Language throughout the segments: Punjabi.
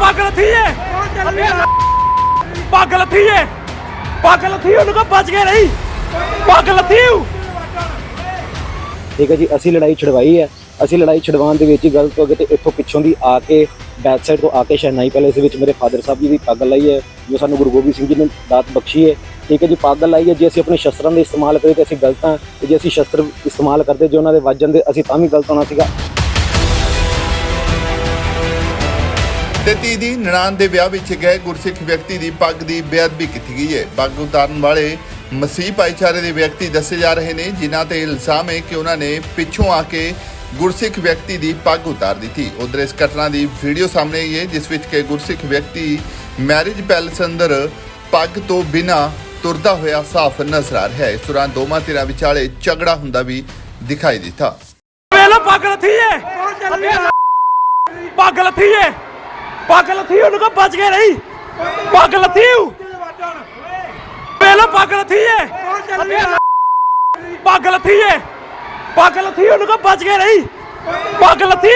ਪੱਗ ਲੱਥੀ ਏ? ਪੱਗ ਲੱਥੀ ਏ। ਪੱਗ ਲੱਥੀ ਉਹਨੂੰ ਕੋ ਬਚ ਕੇ ਰਹੀ ਪੱਗ ਲੱਥੀ ਠੀਕ ਹੈ ਜੀ, ਅਸੀਂ ਲੜਾਈ ਛਡਵਾਈ ਹੈ। ਅਸੀਂ ਲੜਾਈ ਛਡਵਾਉਣ ਦੇ ਵਿੱਚ ਹੀ ਗਲਤ ਹੋ ਗਏ ਤੇ ਇੱਥੋਂ ਪਿੱਛੋਂ ਦੀ ਆ ਕੇ ਬੈਕ ਸਾਈਡ ਤੋਂ ਆ ਕੇ ਸ਼ਹਿਨਾਈ ਪੈਲੇਸ ਵਿੱਚ ਮੇਰੇ ਫਾਦਰ ਸਾਹਿਬ ਜੀ ਦੀ ਪੱਗ ਲਾਈ ਹੈ, ਜੋ ਸਾਨੂੰ ਗੁਰੂ ਗੋਬਿੰਦ ਸਿੰਘ ਜੀ ਨੇ ਦਾਤ ਬਖਸ਼ੀ ਹੈ। ਠੀਕ ਹੈ ਜੀ, ਪੱਗ ਲਾਈ ਹੈ, ਜੇ ਅਸੀਂ ਆਪਣੇ ਸ਼ਸਤਰਾਂ ਦੇ ਇਸਤੇਮਾਲ ਕਰੀਏ ਤੇ ਅਸੀਂ ਗਲਤ ਹਾਂ ਤੇ ਜੇ ਅਸੀਂ ਸ਼ਸਤਰ ਇਸਤੇਮਾਲ ਕਰਦੇ ਜੇ ਉਹਨਾਂ ਦੇ ਵੱਜਣ ਦੇ, ਅਸੀਂ ਤਾਂ ਵੀ ਗਲਤ ਹੋਣਾ ਸੀਗਾ। ਤੇ ਧੀ ਦੀ ਨਨਾਣ ਦੇ ਵਿਆਹ ਵਿੱਚ ਗਏ ਗੁਰਸਿੱਖ ਵਿਅਕਤੀ ਦੀ ਪੱਗ ਦੀ ਬੇਅਦਬੀ ਕੀਤੀ ਗਈ ਹੈ। ਪੱਗ ਉਤਾਰਨ ਵਾਲੇ ਮਸੀਹ ਭਾਈਚਾਰੇ ਦੇ ਵਿਅਕਤੀ ਦੱਸੇ ਜਾ ਰਹੇ ਨੇ ਜਿਨ੍ਹਾਂ ਤੇ ਇਲਜ਼ਾਮ ਹੈ ਕਿ ਉਹਨਾਂ ਨੇ ਪਿੱਛੋਂ ਆ ਕੇ ਗੁਰਸਿੱਖ ਵਿਅਕਤੀ ਦੀ ਪੱਗ ਉਤਾਰ ਦਿੱਤੀ। ਉਧਰ ਇਸ ਘਟਨਾ ਦੀ ਵੀਡੀਓ ਸਾਹਮਣੇ ਆਈ ਹੈ ਜਿਸ ਵਿੱਚ ਕਿ ਗੁਰਸਿੱਖ ਵਿਅਕਤੀ ਮੈਰਿਜ ਪੈਲਸ ਅੰਦਰ ਪੱਗ ਤੋਂ ਬਿਨਾਂ ਤੁਰਦਾ ਹੋਇਆ ਸਾਫ਼ ਨਜ਼ਰ ਆ ਰਿਹਾ ਹੈ। ਇਸ ਦੌਰਾਨ ਦੋਵਾਂ ਧਿਰਾਂ ਵਿਚਾਲੇ ਝਗੜਾ ਹੁੰਦਾ ਵੀ ਦਿਖਾਈ ਦਿੱਤਾ। ਪੱਗ ਲੱਥੀ ਏ ਪੱਗ ਲੱਥੀ ਏ ਪੱਗ ਲੱਥੀ, ਉਹਨੂੰ ਕੋ ਬਚ ਕੇ ਰਹੀ। ਪੱਗ ਲੱਥੀ ਊ। ਪੱਗ ਲੱਥੀ ਏ ਪੱਗ ਲੱਥੀ ਏ ਪੱਗ ਲੱਥੀ, ਉਹਨੂੰ ਕੋ ਬਚ ਕੇ ਰਹੀ। ਪੱਗ ਲੱਥੀ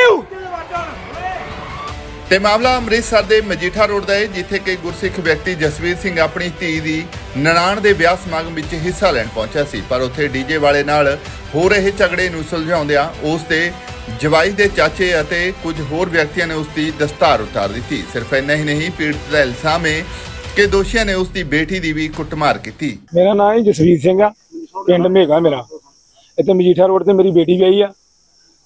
ਤੇ ਮਾਮਲਾ ਅੰਮ੍ਰਿਤਸਰ ਦੇ ਮਜੀਠਾ ਰੋਡ ਦਾ ਹੈ, ਜਿੱਥੇ ਕਿ ਗੁਰਸਿੱਖ ਵਿਅਕਤੀ ਜਸਵੀਰ ਸਿੰਘ ਆਪਣੀ ਧੀ ਦੀ ਨਨਾਣ ਦੇ ਵਿਆਹ ਸਮਾਗਮ ਵਿੱਚ ਹਿੱਸਾ ਲੈਣ ਪਹੁੰਚਿਆ ਸੀ। ਪਰ ਉੱਥੇ ਡੀਜੇ ਵਾਲੇ ਨਾਲ ਹੋ ਰਹੇ ਝਗੜੇ ਨੂੰ ਸੁਲਝਾਉਂਦਿਆਂ ਉਸ ਦੇ ਜਵਾਈ ਦੇ ਚਾਚੇ ਅਤੇ ਕੁਝ ਹੋਰ ਵਿਅਕਤੀਆਂ ਨੇ ਉਸ ਦੀ ਦਸਤਾਰ ਉਤਾਰ ਦਿੱਤੀ। ਸਿਰਫ ਇੰਨਾ ਹੀ ਨਹੀਂ ਪੀੜਤ ਦਾ ਇਲਜ਼ਾਮ ਹੈ ਕਿ ਦੋਸ਼ੀਆਂ ਨੇ ਉਸ ਦੀ ਬੇਟੀ ਦੀ ਵੀ ਕੁੱਟਮਾਰ ਕੀਤੀ। ਮੇਰਾ ਨਾਮ ਹੈ ਜਸਵੀਰ ਸਿੰਘ ਆ ਪਿੰਡ ਮੇਗਾ ਮੇਰਾ। ਇੱਥੇ ਮਜੀਠਾ ਰੋਡ ਤੇ ਮੇਰੀ ਬੇਟੀ ਗਈ ਆ।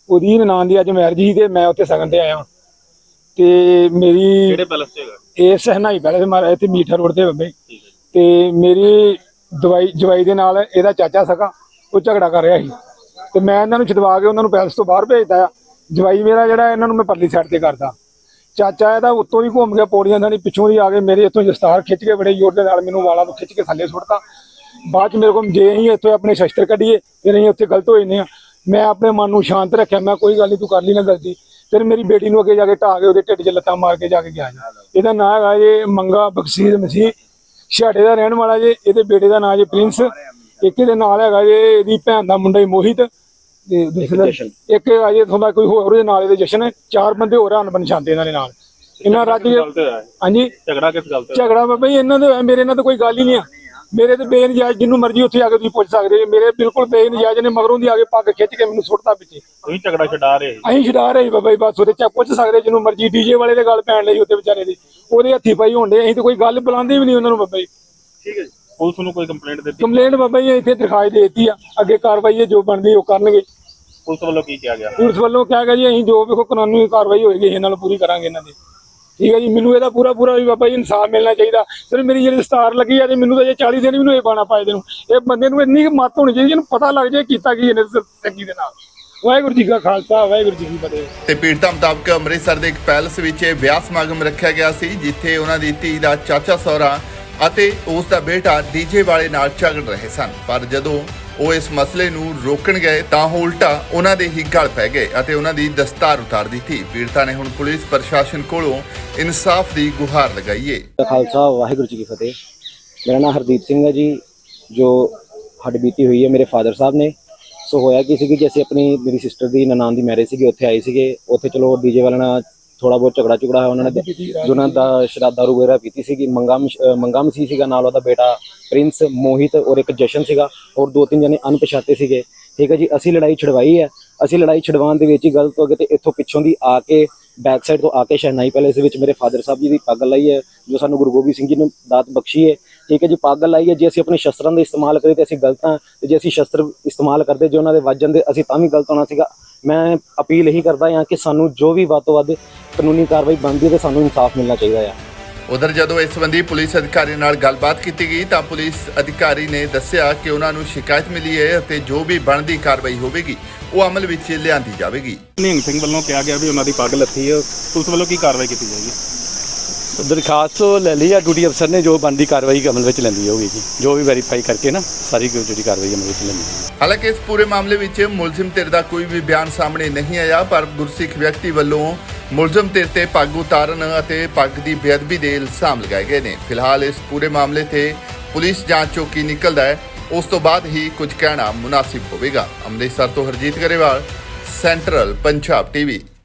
ਉਹਦੀ ਨਨਾਣ ਦੀ ਅੱਜ ਮੈਰਿਜ ਸੀ ਤੇ ਮੈਂ ਉੱਥੇ ਸਗਨ ਤੇ ਆਇਆ ਤੇ ਮੇਰੀ ਕਿਹੜੇ ਪੈਲਸ ਹੈਗਾ? ਇਹ ਸਹਨਾਈ ਪਹਿਲੇ ਮਾਰਾ ਇੱਥੇ ਮਜੀਠਾ ਰੋਡ ਤੇ ਬੰਬੇ। ਤੇ ਮੇਰੀ ਦਵਾਈ ਜਵਾਈ ਦੇ ਨਾਲ ਇਹਦਾ ਚਾਚਾ ਸਗਾ ਉਹ ਝਗੜਾ ਕਰ ਰਿਹਾ ਸੀ। ਤੇ ਮੈਂ ਇਹਨਾਂ ਨੂੰ ਛਡਵਾ ਕੇ ਉਹਨਾਂ ਨੂੰ ਪੈਲਸ ਤੋਂ ਬਾਹਰ ਭੇਜਦਾ ਆ। ਜਵਾਈ ਮੇਰਾ ਜਿਹੜਾ ਇਹਨਾਂ ਨੂੰ ਮੈਂ ਪਰਲੀ ਸਾਈਡ ਤੇ ਕਰਦਾ। ਚਾਚਾ ਇਹਦਾ ਉੱਤੋਂ ਦੀ ਘੁੰਮ ਗਿਆ, ਪੌੜੀਆਂ ਦਾ ਪਿੱਛੋਂ ਦੀ ਆ ਕੇ ਮੇਰੇ ਇੱਥੋਂ ਦਸਤਾਰ ਖਿੱਚ ਕੇ ਬੜੇ ਜ਼ੋਰ ਦੇ ਨਾਲ ਮੈਨੂੰ ਵਾਲਾਂ ਤੋਂ ਖਿੱਚ ਕੇ ਥੱਲੇ ਸੁੱਟਤਾ। ਬਾਅਦ ਚ ਮੇਰੇ ਕੋਲ ਜੇ ਅਸੀਂ ਇੱਥੋਂ ਆਪਣੇ ਸ਼ਸਤਰ ਕੱਢੀਏ, ਫਿਰ ਅਸੀਂ ਉੱਥੇ ਗਲਤ ਹੋ ਜਾਂਦੇ ਆ ਮੈਂ ਆਪਣੇ ਮਨ ਨੂੰ ਸ਼ਾਂਤ ਰੱਖਿਆ, ਮੈਂ ਕੋਈ ਗੱਲ ਨਹੀਂ ਤੂੰ ਕਰ ਲਈ ਨਾ ਗਲਤੀ। ਫਿਰ ਮੇਰੀ ਬੇਟੀ ਨੂੰ ਅੱਗੇ ਜਾ ਕੇ ਢਾਹ ਕੇ ਉਹਦੇ ਢਿੱਡ 'ਚ ਲੱਤਾਂ ਮਾਰ ਕੇ ਜਾ ਕੇ ਗਿਆ ਇਹਦਾ ਨਾਂ ਹੈਗਾ ਜੇ ਮੰਗਾ ਬਖਸ਼ੀਰ ਮਸੀਹ। ਛਾੜੇ ਦਾ ਰਹਿਣ ਵਾਲਾ ਜੇ, ਇਹਦੇ ਬੇਟੇ ਦਾ ਨਾਂ ਜੇ ਪ੍ਰਿੰਸ। ਇੱਕ ਇਹਦੇ ਨਾਲ ਹੈਗਾ ਜੇ, ਇਹਦੀ ਭੈਣ ਦਾ ਮੁੰਡਾ ਜੀ ਮੋਹਿਤ। ਤੇ ਦੂਸਰਾ ਇੱਕ ਹੈਗਾ ਜੀ ਥੋੜਾ ਕੋਈ ਹੋਰ ਉਹਦੇ ਨਾਲ ਇਹਦੇ ਜਸ਼ਨ ਹੈ। ਚਾਰ ਬੰਦੇ ਹੋਰ ਹਨ ਬਨਸ਼ਾਂਤੇ ਇਹਨਾਂ ਦੇ ਨਾਲ। ਇਹਨਾਂ ਰੱਜ ਹੈ। ਹਾਂਜੀ। ਝਗੜਾ ਕਿਸ ਗੱਲ ਤੇ? ਝਗੜਾ ਬਾਬਾ ਜੀ ਇਹਨਾਂ ਦੇ ਮੇਰੇ ਨਾਲ ਤਾਂ ਕੋਈ ਗੱਲ ਹੀ ਨਹੀਂ ਆ। ਮੇਰੇ ਤੇ ਬੇਨਜਾਇਜ਼ ਜਿੰਨੂੰ ਮਰਜ਼ੀ ਉੱਥੇ ਆ ਕੇ ਤੁਸੀਂ ਪੁੱਛ ਸਕਦੇ ਜੀ। ਮੇਰੇ ਬਿਲਕੁਲ ਬੇਨਜਾਇਜ਼ ਨੇ ਮਗਰੋਂ ਦੀ ਆ ਕੇ ਪੱਗ ਖਿੱਚ ਕੇ ਮੈਨੂੰ ਸੁੱਟਤਾ ਪਿੱਛੇ। ਤੁਸੀਂ ਝਗੜਾ ਛਡਾ ਰਹੇ। ਅਸੀਂ ਛਡਾ ਰਹੇ ਬਾਬਾ ਜੀ ਬਸ ਉਹਦੇ ਚ ਪੁੱਛ ਸਕਦੇ ਜਿਹਨੂੰ ਮਰਜ਼ੀ। ਡੀਜੇ ਵਾਲੇ ਦੇ ਗੱਲ ਪੈਣ ਲਈ ਉੱਤੇ ਵਿਚਾਰੇ ਦੀ। ਉਹਦੇ ਹੱਥੀ ਪਾਈ ਹੁੰਦੇ ਅਸੀਂ ਤਾਂ ਕੋਈ ਗੱਲ ਬੁਲਾਉਂਦੇ ਵੀ ਨਹੀਂ ਉਹਨਾਂ ਨੂੰ ਬਾਬਾ ਜੀ। ਪੁਲਿਸ ਨੂੰ ਕੋਈ ਕੰਪਲੇਂਟ ਦਿੱਤੀ? ਕੰਪਲੇਂਟ ਬਾਬਾ ਜੀ ਇੱਥੇ ਦਰਖਾਸਤ ਦੇ ਦਿੱਤੀ ਆ। ਅੱਗੇ ਕਾਰਵਾਈ ਹੈ ਜੋ ਬਣਦੀ ਉਹ ਕਰਨਗੇ। ਪੁਲਿਸ ਵੱਲੋਂ ਕੀ ਕਿਹਾ ਗਿਆ? ਪੁਲਿਸ ਵੱਲੋਂ ਕਿਹਾ ਗਿਆ ਜੀ ਅਸੀਂ ਜੋ ਵੀ ਕੋਈ ਕਾਨੂੰਨੀ ਕਾਰਵਾਈ ਹੋਏਗੀ ਇਹਨਾਂ ਨੂੰ ਪੂਰੀ ਕਰਾਂਗੇ ਇਹਨਾਂ ਦੀ। ਠੀਕ ਹੈ ਜੀ ਮੈਨੂੰ ਇਹਦਾ ਪੂਰਾ ਪੂਰਾ ਵੀ ਬਾਬਾ ਜੀ ਇਨਸਾਫ ਮਿਲਣਾ ਚਾਹੀਦਾ। ਸਰ ਮੇਰੀ ਜਿਹੜੀ ਸਟਾਰ ਲੱਗੀ ਆ ਤੇ ਮੈਨੂੰ ਤਾਂ ਜੇ 40 ਦਿਨ ਵੀ ਨਹੀਂ ਹੋਏ ਪਾਣਾ ਪਾਏ ਦੇ ਨੂੰ ਇਹ ਬੰਦੇ ਨੂੰ ਇੰਨੀ ਮੱਤ ਹੋਣੀ ਚਾਹੀਦੀ ਜਿਹਨੂੰ ਪਤਾ ਲੱਗ ਜਾਏ ਕੀਤਾ ਕੀ ਇਹਨੇ ਸੱਗੀ ਦੇ ਨਾਲ। ਵਾਹਿਗੁਰੂ ਜੀ ਕਾ ਖਾਲਸਾ ਵਾਹਿਗੁਰੂ ਜੀ ਕੀ ਫਤਿਹ। ਤੇ ਪੀੜਤਾਂ ਮੁਤਾਬਕ ਅੰਮ੍ਰਿਤਸਰ ਦੇ ਇੱਕ ਪੈਲਸ ਵਿੱਚ ਇਹ ਵਿਆਹ ਸਮਾਗਮ ਰੱਖਿਆ ਗਿਆ ਸੀ ਜਿੱਥੇ ਉਹਨਾਂ ਦੀ ਧੀ ਦਾ ਚਾਚਾ ਸਹੁਰਾ ਅਤੇ ਉਸ ਦਾ ਬੇਟਾ ਡੀਜੇ ਵਾਲੇ ਨਾਲ ਝਗੜ ਰਹੇ ਸਨ। ਪਰ ਜਦੋਂ ਉਹ ਇਸ ਮਸਲੇ ਨੂੰ ਰੋਕਣ ਗਏ ਤਾਂ ਉਹ ਉਲਟਾ ਉਹਨਾਂ ਦੇ ਹੀ ਗਲ ਪੈ ਗਏ ਅਤੇ ਉਹਨਾਂ ਦੀ ਦਸਤਾਰ ਉਤਾਰ ਦਿੱਤੀ। ਪੀੜਤਾ ਨੇ ਹੁਣ ਪੁਲਿਸ ਪ੍ਰਸ਼ਾਸਨ ਕੋਲੋਂ ਇਨਸਾਫ ਦੀ ਗੁਹਾਰ ਲਗਾਈ ਹੈ ਖਾਲਸਾ, ਵਾਹਿਗੁਰੂ ਜੀ ਕੀ ਫਤਿਹ। ਮੇਰਾ ਨਾਮ ਹਰਦੀਪ ਸਿੰਘ ਹੈ ਜੀ, ਜੋ ਹੱਡ ਬੀਤੀ ਹੋਈ ਹੈ ਮੇਰੇ ਫਾਦਰ ਸਾਹਿਬ ਨੇ। ਸੋ ਹੋਇਆ ਕੀ ਸੀ ਕਿ ਅਸੀਂ ਆਪਣੀ ਮੇਰੀ ਸਿਸਟਰ ਦੀ ਨਨਾਣ ਦੀ ਮੈਰਿਜ ਸੀਗੀ, ਉੱਥੇ ਆਏ ਸੀਗੇ। ਉੱਥੇ ਚਲੋ ਡੀਜੇ ਵਾਲਿਆਂ ਨਾਲ ਥੋੜਾ ਬਹੁਤ ਝਗੜਾ ਝੁਗੜਾ ਹੋਇਆ ਉਹਨਾਂ ਨੇ ਜੋ ਉਹਨਾਂ ਦਾ ਸ਼ਰਾਬ ਦਾਰੂ ਵਗੈਰਾ ਪੀਤੀ ਸੀਗੀ, ਮੰਗਮ ਮੰਗਮ ਸੀ ਸੀਗਾ, ਨਾਲ ਉਹਦਾ ਬੇਟਾ ਪ੍ਰਿੰਸ ਮੋਹਿਤ ਔਰ ਇੱਕ ਜਸ਼ਨ ਸੀਗਾ ਔਰ ਦੋ ਤਿੰਨ ਜਣੇ ਅਣਪਛਾਤੇ ਸੀਗੇ। ਠੀਕ ਹੈ ਜੀ, ਅਸੀਂ ਲੜਾਈ ਛਡਵਾਈ ਹੈ। ਅਸੀਂ ਲੜਾਈ ਛਡਵਾਉਣ ਦੇ ਵਿੱਚ ਹੀ ਗਲਤ ਹੋ ਗਏ ਤੇ ਇੱਥੋਂ ਪਿੱਛੋਂ ਦੀ ਆ ਕੇ ਬੈਕ ਸਾਈਡ ਤੋਂ ਆ ਕੇ ਸ਼ਹਿਨਾਈ ਪੈਲੇਸ ਦੇ ਵਿੱਚ ਮੇਰੇ ਫਾਦਰ ਸਾਹਿਬ ਜੀ ਦੀ ਪੱਗ ਲਾਈ ਹੈ, ਜੋ ਸਾਨੂੰ ਗੁਰੂ ਗੋਬਿੰਦ ਸਿੰਘ ਜੀ ਨੇ ਦਾਤ ਬਖਸ਼ੀ ਹੈ। ਠੀਕ ਹੈ ਜੀ ਪੱਗ ਲਾਈ ਹੈ ਜੇ ਅਸੀਂ ਆਪਣੇ ਸ਼ਸਤਰਾਂ ਦਾ ਇਸਤੇਮਾਲ ਕਰੀਏ ਤੇ ਅਸੀਂ ਗਲਤ ਹਾਂ ਤੇ ਜੇ ਅਸੀਂ ਸ਼ਸਤਰ ਇਸਤੇਮਾਲ ਕਰਦੇ ਜੇ ਉਹਨਾਂ ਦੇ ਵੱਜਣ ਦੇ ਅਸੀਂ ਤਾਂ ਵੀ ਗਲਤ ਹੋਣਾ ਸੀਗਾ। ਮੈਂ ਅਪੀਲ ਇਹੀ ਕਰਦਾ ਹਾਂ ਕਿ ਸਾਨੂੰ ਜੋ ਵੀ ਵੱਧ ਤੋਂ ਵੱਧ ਕਾਨੂੰਨੀ ਕਾਰਵਾਈ ਬਣਦੀ ਹੈ ਤੇ ਸਾਨੂੰ ਇਨਸਾਫ ਮਿਲਣਾ ਚਾਹੀਦਾ ਹੈ। ਉਧਰ ਜਦੋਂ ਇਸ ਸੰਬੰਧੀ ਪੁਲਿਸ ਅਧਿਕਾਰੀ ਨਾਲ ਗੱਲਬਾਤ ਕੀਤੀ ਗਈ ਤਾਂ ਪੁਲਿਸ ਅਧਿਕਾਰੀ ਨੇ ਦੱਸਿਆ ਕਿ ਉਹਨਾਂ ਨੂੰ ਸ਼ਿਕਾਇਤ ਮਿਲੀ ਹੈ ਅਤੇ ਜੋ ਵੀ ਬਣਦੀ ਕਾਰਵਾਈ ਹੋਵੇਗੀ ਉਹ ਅਮਲ ਵਿੱਚ ਲਿਆਂਦੀ ਜਾਵੇਗੀ। ਨਿਹੰਗ ਸਿੰਘ ਵੱਲੋਂ ਕਿਹਾ ਗਿਆ ਵੀ ਉਹਨਾਂ ਦੀ ਪੱਗ ਲੱਥੀ ਹੈ। ਪੁਲਿਸ ਵੱਲੋਂ ਕੀ ਕਾਰਵਾਈ ਕੀਤੀ ਜਾਏਗੀ? ਦਰਖਾਸਤ ਲੈ ਲਈ ਆ ਡਿਊਟੀ ਅਫਸਰ ਨੇ, ਜੋ ਬਣਦੀ ਕਾਰਵਾਈ ਅਮਲ ਵਿੱਚ ਲੈਂਦੀ ਹੋਊਗੀ ਜੀ। ਜੋ ਵੀ ਵੈਰੀਫਾਈ ਕਰਕੇ ਨਾ, ਸਾਰੀ ਜਿਹੜੀ ਕਾਰਵਾਈ ਅਮਲ ਵਿੱਚ ਲੈਂਦੀ ਹੈ ਹਾਲਾਂਕਿ ਇਸ ਪੂਰੇ ਮਾਮਲੇ ਵਿੱਚ ਮੁਲਜ਼ਮ ਧਿਰ ਦਾ ਕੋਈ ਵੀ ਬਿਆਨ ਸਾਹਮਣੇ ਨਹੀਂ ਆਇਆ, ਪਰ ਗੁਰਸਿੱਖ ਵਿਅਕਤੀ ਵੱਲੋਂ ਮੁਲਜ਼ਮ ਧਿਰ ਤੇ ਪੱਗ ਉਤਾਰਨ ਅਤੇ ਪੱਗ ਦੀ ਬੇਅਦਬੀ ਦੇ ਇਲਜ਼ਾਮ ਲਗਾਏ ਗਏ ਨੇ। ਫਿਲਹਾਲ ਇਸ ਪੂਰੇ ਮਾਮਲੇ ਤੇ ਪੁਲਿਸ ਜਾਂਚ ਚੋਂ ਕੀ ਨਿਕਲਦਾ ਹੈ। ਉਸ ਤੋਂ ਬਾਅਦ ਹੀ ਕੁਝ ਕਹਿਣਾ ਮੁਨਾਸਿਬ ਹੋਵੇਗਾ। ਅੰਮ੍ਰਿਤਸਰ ਤੋਂ ਹਰਜੀਤ ਗਰੇਵਾਲ, ਸੈਂਟਰਲ ਪੰਜਾਬ ਟੀਵੀ।